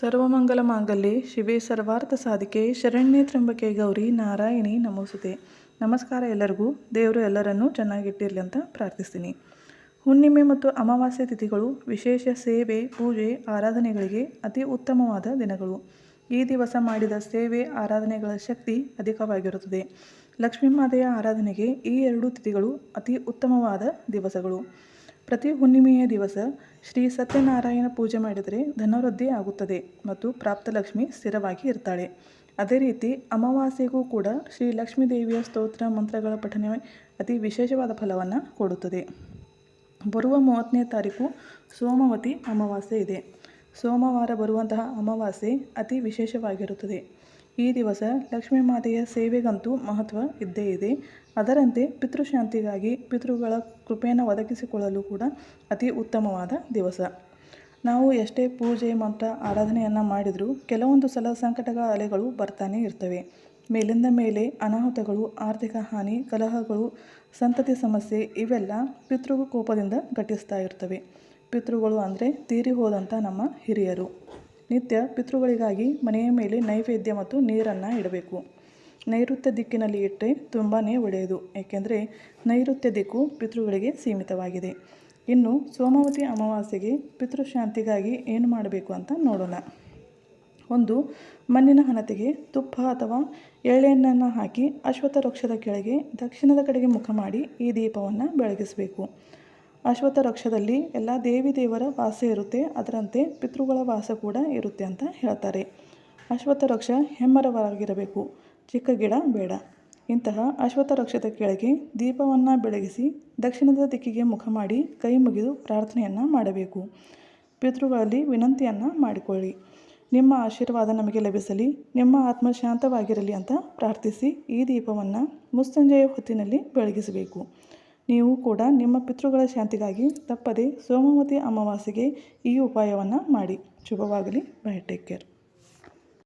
ಸರ್ವಮಂಗಲ ಮಾಂಗಲ್ಯೆ ಶಿವೆ ಸರ್ವಾರ್ಥ ಸಾಧಿಕೆ, ಶರಣ್ಯ ತ್ರಂಬಕೆ ಗೌರಿ, ನಾರಾಯಣಿ ನಮೋಸುತೆ. ನಮಸ್ಕಾರ ಎಲ್ಲರಿಗೂ. ದೇವರು ಎಲ್ಲರನ್ನೂ ಚೆನ್ನಾಗಿಟ್ಟಿರಲಿ ಅಂತ ಪ್ರಾರ್ಥಿಸ್ತೀನಿ. ಹುಣ್ಣಿಮೆ ಮತ್ತು ಅಮಾವಾಸ್ಯೆ ತಿಥಿಗಳು ವಿಶೇಷ ಸೇವೆ, ಪೂಜೆ, ಆರಾಧನೆಗಳಿಗೆ ಅತಿ ಉತ್ತಮವಾದ ದಿನಗಳು. ಈ ದಿವಸ ಮಾಡಿದ ಸೇವೆ, ಆರಾಧನೆಗಳ ಶಕ್ತಿ ಅಧಿಕವಾಗಿರುತ್ತದೆ. ಲಕ್ಷ್ಮೀ ಮಾತೆಯ ಆರಾಧನೆಗೆ ಈ ಎರಡು ತಿಥಿಗಳು ಅತಿ ಉತ್ತಮವಾದ ದಿವಸಗಳು. ಪ್ರತಿ ಹುಣ್ಣಿಮೆಯ ದಿವಸ ಶ್ರೀ ಸತ್ಯನಾರಾಯಣ ಪೂಜೆ ಮಾಡಿದರೆ ಧನವೃದ್ಧಿ ಆಗುತ್ತದೆ ಮತ್ತು ಪ್ರಾಪ್ತಲಕ್ಷ್ಮಿ ಸ್ಥಿರವಾಗಿ ಇರ್ತಾಳೆ. ಅದೇ ರೀತಿ ಅಮಾವಾಸ್ಯೆಗೂ ಕೂಡ ಶ್ರೀ ಲಕ್ಷ್ಮೀ ದೇವಿಯ ಸ್ತೋತ್ರ, ಮಂತ್ರಗಳ ಪಠನೆ ಅತಿ ವಿಶೇಷವಾದ ಫಲವನ್ನು ಕೊಡುತ್ತದೆ. ಬರುವ ಮೂವತ್ತನೇ ತಾರೀಕು ಸೋಮವತಿ ಅಮಾವಾಸ್ಯೆ ಇದೆ. ಸೋಮವಾರ ಬರುವಂತಹ ಅಮಾವಾಸ್ಯೆ ಅತಿ ವಿಶೇಷವಾಗಿರುತ್ತದೆ. ಈ ದಿವಸ ಲಕ್ಷ್ಮೀ ಮಾತೆಯ ಸೇವೆಗಂತೂ ಮಹತ್ವ ಇದ್ದೇ ಇದೆ. ಅದರಂತೆ ಪಿತೃಶಾಂತಿಗಾಗಿ ಪಿತೃಗಳ ಕೃಪೆಯನ್ನು ಒದಗಿಸಿಕೊಳ್ಳಲು ಕೂಡ ಅತಿ ಉತ್ತಮವಾದ ದಿವಸ. ನಾವು ಎಷ್ಟೇ ಪೂಜೆ, ಮಂತ್ರ, ಆರಾಧನೆಯನ್ನು ಮಾಡಿದರೂ ಕೆಲವೊಂದು ಸಲ ಸಂಕಟಗಳ ಅಲೆಗಳು ಬರ್ತಾನೆ ಇರ್ತವೆ. ಮೇಲಿಂದ ಮೇಲೆ ಅನಾಹುತಗಳು, ಆರ್ಥಿಕ ಹಾನಿ, ಕಲಹಗಳು, ಸಂತತಿ ಸಮಸ್ಯೆ ಇವೆಲ್ಲ ಪಿತೃ ಕೋಪದಿಂದ ಘಟಿಸ್ತಾ ಇರ್ತವೆ. ಪಿತೃಗಳು ಅಂದರೆ ತೀರಿ ಹೋದಂಥ ನಮ್ಮ ಹಿರಿಯರು. ನಿತ್ಯ ಪಿತೃಗಳಿಗಾಗಿ ಮನೆಯ ಮೇಲೆ ನೈವೇದ್ಯ ಮತ್ತು ನೀರನ್ನು ಇಡಬೇಕು. ನೈಋತ್ಯ ದಿಕ್ಕಿನಲ್ಲಿ ಇಟ್ಟರೆ ತುಂಬಾ ಒಳ್ಳೆಯದು, ಏಕೆಂದರೆ ನೈಋತ್ಯ ದಿಕ್ಕು ಪಿತೃಗಳಿಗೆ ಸೀಮಿತವಾಗಿದೆ. ಇನ್ನು ಸೋಮವತಿ ಅಮಾವಾಸ್ಯೆಗೆ ಪಿತೃಶಾಂತಿಗಾಗಿ ಏನು ಮಾಡಬೇಕು ಅಂತ ನೋಡೋಣ. ಒಂದು, ಮಣ್ಣಿನ ಹಣತೆಗೆ ತುಪ್ಪ ಅಥವಾ ಎಳ್ಳೆಣ್ಣನ್ನು ಹಾಕಿ ಅಶ್ವತ್ಥ ವೃಕ್ಷದ ಕೆಳಗೆ ದಕ್ಷಿಣದ ಕಡೆಗೆ ಮುಖ ಮಾಡಿ ಈ ದೀಪವನ್ನು ಬೆಳಗಿಸಬೇಕು. ಅಶ್ವತ್ಥ ವೃಕ್ಷದಲ್ಲಿ ಎಲ್ಲ ದೇವಿ ದೇವರ ವಾಸ ಇರುತ್ತೆ. ಅದರಂತೆ ಪಿತೃಗಳ ವಾಸ ಕೂಡ ಇರುತ್ತೆ ಅಂತ ಹೇಳ್ತಾರೆ. ಅಶ್ವತ್ಥ ವೃಕ್ಷ ಹೆಮ್ಮರವಾಗಿರಬೇಕು. ಚಿಕ್ಕ ಗಿಡ ಬೇಡ. ಇಂತಹ ಅಶ್ವತ್ಥ ವೃಕ್ಷದ ಕೆಳಗೆ ದೀಪವನ್ನು ಬೆಳಗಿಸಿ ದಕ್ಷಿಣದ ದಿಕ್ಕಿಗೆ ಮುಖ ಮಾಡಿ ಕೈ ಮುಗಿದು ಪ್ರಾರ್ಥನೆಯನ್ನು ಮಾಡಬೇಕು. ಪಿತೃಗಳಲ್ಲಿ ವಿನಂತಿಯನ್ನು ಮಾಡಿಕೊಳ್ಳಿ. ನಿಮ್ಮ ಆಶೀರ್ವಾದ ನಮಗೆ ಲಭಿಸಲಿ. ನಿಮ್ಮ ಆತ್ಮ ಶಾಂತವಾಗಿರಲಿ ಅಂತ ಪ್ರಾರ್ಥಿಸಿ ಈ ದೀಪವನ್ನು ಮುಸ್ಸಂಜೆಯ ಹೊತ್ತಿನಲ್ಲಿ ಬೆಳಗಿಸಬೇಕು. ನೀವು ಕೂಡ ನಿಮ್ಮ ಪಿತೃಗಳ ಶಾಂತಿಗಾಗಿ ತಪ್ಪದೆ ಸೋಮವತಿ ಅಮಾವಾಸ್ಯೆಗೆ ಈ ಉಪಾಯವನ್ನು ಮಾಡಿ. ಶುಭವಾಗಲಿ. Bye, take care.